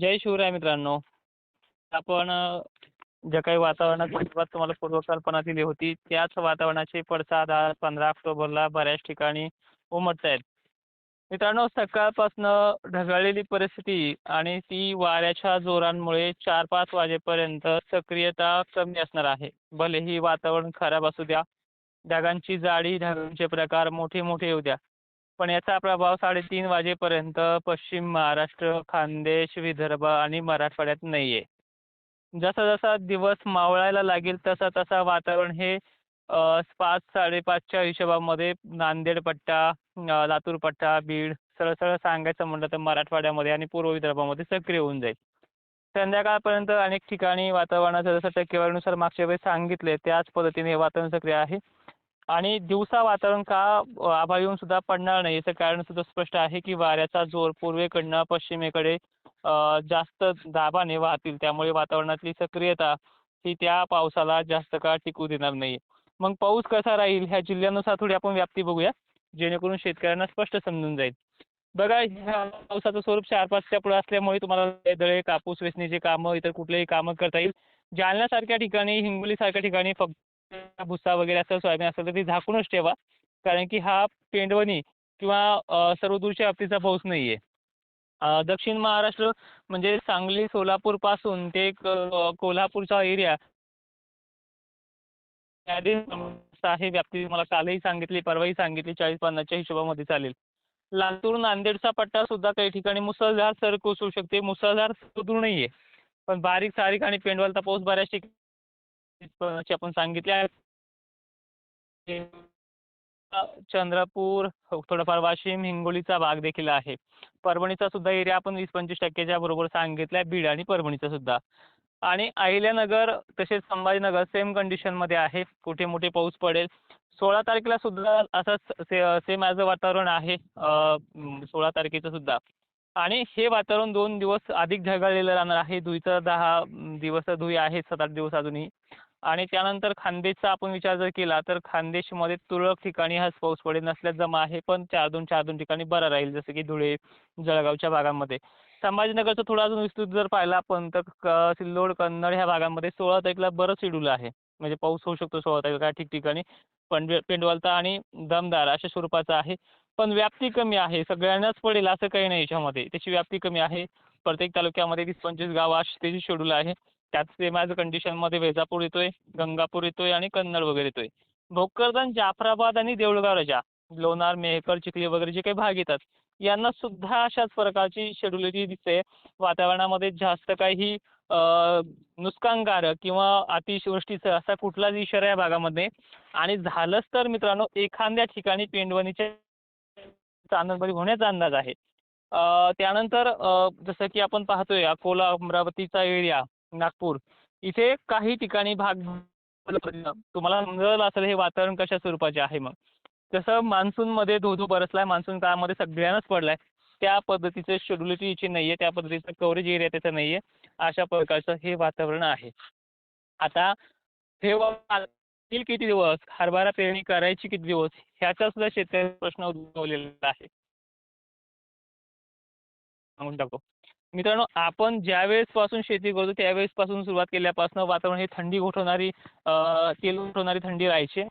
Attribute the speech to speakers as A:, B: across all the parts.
A: जय शिवराय मित्रांनो. आपण ज्या काही वातावरणात तुम्हाला पूर्वकल्पना दिली होती त्याच वातावरणाचे पडसाद आज पंधरा ऑक्टोबरला बऱ्याच ठिकाणी उमटत आहेत. मित्रांनो सकाळपासनं ढगाळलेली परिस्थिती आणि ती वाऱ्याच्या जोरांमुळे चार पाच वाजेपर्यंत सक्रियता कमी असणार आहे. भलेही वातावरण खराब असू द्या ढगांची जाडी ढगांचे प्रकार मोठे मोठे येऊ द्या. पण याचा प्रभाव साडेतीन वाजेपर्यंत पश्चिम महाराष्ट्र खानदेश विदर्भ आणि मराठवाड्यात नाही आहे जसा जसा दिवस मावळायला लागेल तसा तसा वातावरण हे पाच साडेपाचच्या हिशोबामध्ये नांदेड पट्टा लातूर पट्टा बीड सरळ सरळ सांगायचं म्हटलं तर मराठवाड्यामध्ये आणि पूर्व विदर्भामध्ये सक्रिय होऊन जाईल. संध्याकाळपर्यंत अनेक ठिकाणी वातावरणाचं जसं टक्केवारीनुसार मागच्या वेळेस सांगितले त्याच पद्धतीने हे वातावरण सक्रिय आहे. आणि दिवसा वातावरण का आभाळ येऊन सुद्धा पडणार नाही याचं कारण सुद्धा स्पष्ट आहे की वाऱ्याचा जोर पूर्वेकडनं पश्चिमेकडे जास्त दाबाने वाहतील. त्यामुळे वातावरणातली सक्रियता ही त्या पावसाला जास्त काळ टिकू देणार नाही. मग पाऊस कसा राहील ह्या जिल्ह्यानुसार थोडी आपण व्याप्ती बघूया जेणेकरून शेतकऱ्यांना स्पष्ट समजून जाईल. बघा ह्या पावसाचं स्वरूप चार पाचच्या पुढे असल्यामुळे तुम्हाला दळे कापूस वेचणीचे कामं इतर कुठलेही कामं करता येईल. जालन्यासारख्या ठिकाणी हिंगोलीसारख्या ठिकाणी फक्त भुसा वगैरे असेल सोयाबीन असेल तर ती झाकूनच ठेवा. कारण की हा पेंडवणी किंवा सर्वदूरच्या व्याप्तीचा पाऊस नाही आहे दक्षिण महाराष्ट्र म्हणजे सांगली सोलापूरपासून ते कोल्हापूरचा एरिया आहे. व्याप्ती मला कालही सांगितली परवाही सांगितली चाळीस पन्नासच्या हिशोबामध्ये चालेल. लातूर नांदेडचा पट्टा सुद्धा काही ठिकाणी मुसळधार सर कोसळू शकते. मुसळधार सुरू नाही आहे पण बारीक सारीक आणि पेंडवालचा पाऊस बऱ्याच ठिकाणी आपण सांगितले आहे चंद्रपूर थोडंफार वाशिम हिंगोलीचा भाग देखील आहे. परभणीचा सुद्धा एरिया आपण वीस पंचवीस टक्क्याच्या बरोबर सांगितला आहे बीड आणि परभणीचा सुद्धा. आणि अहिल्यानगर तसेच संभाजीनगर सेम कंडिशनमध्ये आहे. कुठे मोठे पाऊस पडेल. सोळा तारखेला सुद्धा असंच से सेम ॲज अ वातावरण आहे. सोळा तारखेचं सुद्धा. आणि हे वातावरण दोन दिवस अधिक ढगाळलेलं राहणार आहे. धुईचा दहा दिवस धुई आहे. सात आठ दिवस अजूनही. आणि त्यानंतर खानदेशचा आपण विचार जर केला तर खानदेशमध्ये तुरळक ठिकाणी हाच पाऊस पडेल नसल्यास जमा आहे पण चार दोन चार दोन ठिकाणी बरा राहील जसं की धुळे जळगावच्या भागामध्ये. संभाजीनगरचं थोडं अजून विस्तृत जर पाहिलं आपण तर क सिल्लोड कन्नड ह्या भागामध्ये सोळा तारखेला बरं शेड्यूल आहे. म्हणजे पाऊस होऊ शकतो सोळा तारखेला ठिकठिकाणी. पण पेंडवलता आणि दमदार अशा स्वरूपाचा आहे. पण व्याप्ती कमी आहे सगळ्यांनाच पडेल असं काही नाही याच्यामध्ये. त्याची व्याप्ती कमी आहे. प्रत्येक तालुक्यामध्ये वीस पंचवीस गावं अशी त्याची शेड्यूल आहे. त्यात सेम ॲज कंडिशनमध्ये वेजापूर येतोय गंगापूर येतोय आणि कन्नड वगैरे येतोय. भोकरदन जाफराबाद आणि देऊळगाव राजा लोणार मेहकर चिखली वगैरे जे काही भाग येतात यांना सुद्धा अशाच प्रकारची शेड्युलिटी दिसते. वातावरणामध्ये जास्त काही अ, नुकसानकारक किंवा अतिवृष्टीचं असा कुठलाच इशारा या भागामध्ये. आणि झालंच तर मित्रांनो एखाद्या ठिकाणी पेंडवणीचे चांदणबरी होण्याचा अंदाज आहे. त्यानंतर जसं की आपण पाहतोय अकोला अमरावतीचा एरिया नागपूर. इथे काही ठिकाणी भाग तुम्हाला समजलं असेल हे वातावरण कशा स्वरूपाचे आहे मग? जसं मान्सूनमध्ये धो धो बरसलाय मान्सून काळामध्ये सगळ्यांनाच पडलाय. त्या पद्धतीचं शेड्युलिटी याची नाही आहे त्या पद्धतीचं कव्हरेज एरिया त्याचा नाही आहे अशा प्रकारचं हे वातावरण आहे. आता हे किती दिवस हरभरा पेरणी करायची किती दिवस ह्याचा सुद्धा शेतकरी प्रश्न उद्भवलेला आहे. सांगून टाकतो मित्रांनो आपण ज्यावेळेसपासून शेती करतो त्यावेळेसपासून सुरुवात केल्यापासून वातावरण हे थंडी गोठवणारी तेल गोठवणारी थंडी राहायची.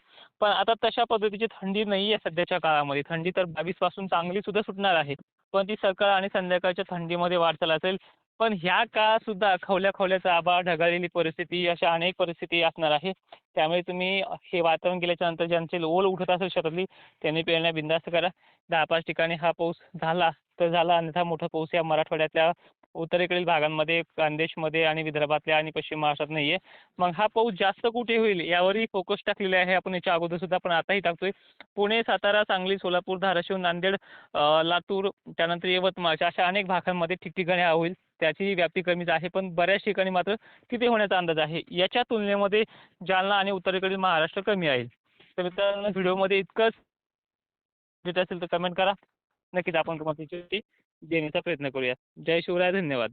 A: पण आता तशा पद्धतीची थंडी नाही आहे सध्याच्या काळामध्ये. थंडी तर बावीसपासून चांगली सुद्धा सुटणार आहे. पण ती सकाळ आणि संध्याकाळच्या थंडीमध्ये वाटचाल असेल. पण ह्या काळात सुद्धा खवल्या खवल्याचा आभाळ ढगाळलेली परिस्थिती अशा अनेक परिस्थिती असणार आहे. त्यामुळे तुम्ही हे वातावरण गेल्याच्यानंतर ज्यांचे ओल उठत असेल शेतातली त्यांनी पेरण्या बिंदास्त करा. दहा पाच ठिकाणी हा पाऊस झाला तर झाला. अन्यथा मोठा पाऊस या मराठवाड्यातल्या उत्तरेकडील भागांमध्ये खानदेशमध्ये आणि विदर्भातल्या आणि पश्चिम महाराष्ट्रात नाही आहे मग हा पाऊस जास्त कुठे होईल यावरही फोकस टाकलेला आहे आपण याच्या अगोदर सुद्धा पण आताही टाकतोय. पुणे सातारा सांगली सोलापूर धाराशिव नांदेड लातूर त्यानंतर यवतमाळच्या अशा अनेक भागांमध्ये ठिकठिकाणी हा होईल. त्याची व्याप्ती कमीच आहे. पण बऱ्याच ठिकाणी मात्र किती होण्याचा अंदाज आहे. याच्या तुलनेमध्ये जालना आणि उत्तरेकडील महाराष्ट्र कमी आहे. तर मित्रांनो व्हिडिओमध्ये इतकंच. देत असेल तर कमेंट करा. नक्कीच आपण तुम्हाला त्याची देण्याचा प्रयत्न करूया. जय शिवराय धन्यवाद.